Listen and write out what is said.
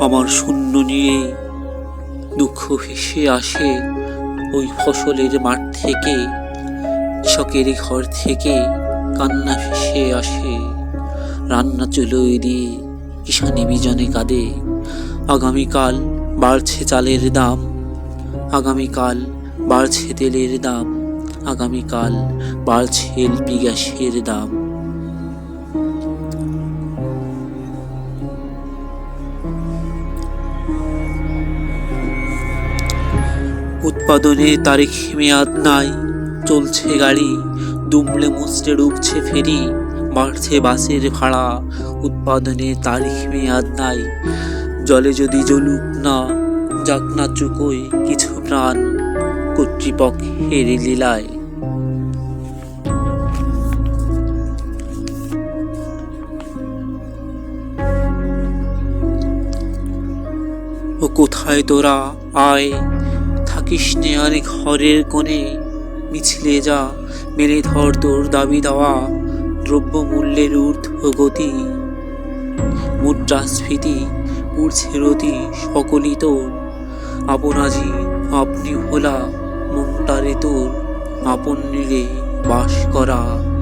আমার শূন্য নিয়ে দুঃখ ভেসে আসে ওই ফসলের মাঠ থেকে কৃষকের ঘর থেকে কান্না ভেসে আসে। রান্না চুলো দিয়ে কিষানি বিজনে কাঁদে, আগামীকাল বাড়ছে চালের দাম, আগামীকাল বাড়ছে তেলের দাম, আগামীকাল বাড়ছে এলপি গ্যাসের দাম। উৎপাদনে তারিখ মেয়াদ নাই, চলছে গাড়ি, দুমড়ে মুচড়ে ডুবছে ফেরি, বাড়ছে বাসের ভাড়া, উৎপাদনে তারিখ মেয়াদ নাই, জলে যদি জ্বলুক না, যাক না চুকোয় কিছু প্রাণ, কর্তৃপক্ষের লীলায়। ও কোথায় তোরা? আয়। থাকিস আরে ঘরের কোণে মিছিলে যা মেরে ধর তোর দাবি দেওয়া দ্রব্য মূল্যের ঊর্ধ্ব গতি। মুদ্রাস্ফীতি উড়ছে রতি, সকলই তোর। আপনাজি, আপনি হোলা মনটারে তোর। আপন নীড়ে বাস করা।